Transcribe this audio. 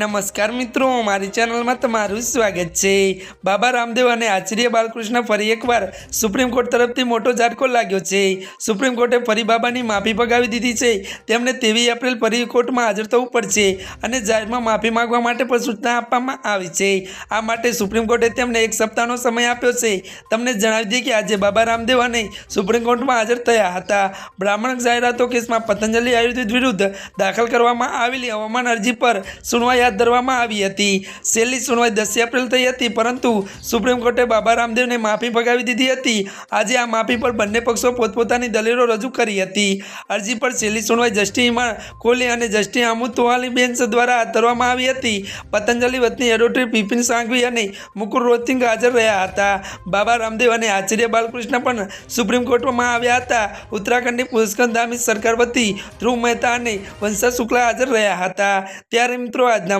નમસ્કાર મિત્રો, મારી ચેનલમાં તમારું સ્વાગત છે. બાબા રામદેવ અને આચાર્ય બાલકૃષ્ણ ફરી એકવાર સુપ્રીમ કોર્ટ તરફથી મોટો ઝાટકો લાગ્યો છે. સુપ્રીમ કોર્ટે ફરી બાબાની માફી પગાવી દીધી છે. તેમને તેવી એપ્રિલ ફરી કોર્ટમાં હાજર થવું પડશે અને જાહેરમાં માફી માગવા માટે પણ સૂચના આપવામાં આવી છે. આ માટે સુપ્રીમ કોર્ટે તેમને એક સપ્તાહનો સમય આપ્યો છે. તમને જણાવી દઈએ કે આજે બાબા રામદેવ અને સુપ્રીમ કોર્ટમાં હાજર થયા હતા. બ્રાહ્મણ જાહેરાતો કેસમાં પતંજલિ આયુર્વેદ વિરુદ્ધ દાખલ કરવામાં આવેલી હવામાન અરજી પર સુનવાઈ હાથ ધરવામાં આવી હતી. છેલ્લી સુનવાઈ દસ એપ્રિલ થઈ હતી, પરંતુ સુપ્રીમ કોર્ટે બાબા રામદેવને માફી ફગાવી દીધી હતી. આજે આ માફી પર બંને પક્ષો પોતપોતાની દલીલો રજૂ કરી હતી. અરજી પર છેલ્લી સુનવાઈ જસ્ટિસ હિમા કોહલી અને જસ્ટિસ તોહાલી બેન્ચ દ્વારા હાથ આવી હતી. પતંજલિ વતની એડવોકેટ બિપિન સાંઘવી અને મુકુલ રોહતિંગ હાજર રહ્યા હતા. બાબા રામદેવ અને આચાર્ય બાલકૃષ્ણ પણ સુપ્રીમ કોર્ટમાં આવ્યા હતા. ઉત્તરાખંડની પુષ્કર ધામી સરકાર વતી ધ્રુવ મહેતા અને વંશા શુક્લા હાજર રહ્યા હતા. ત્યારે મિત્રો, આજના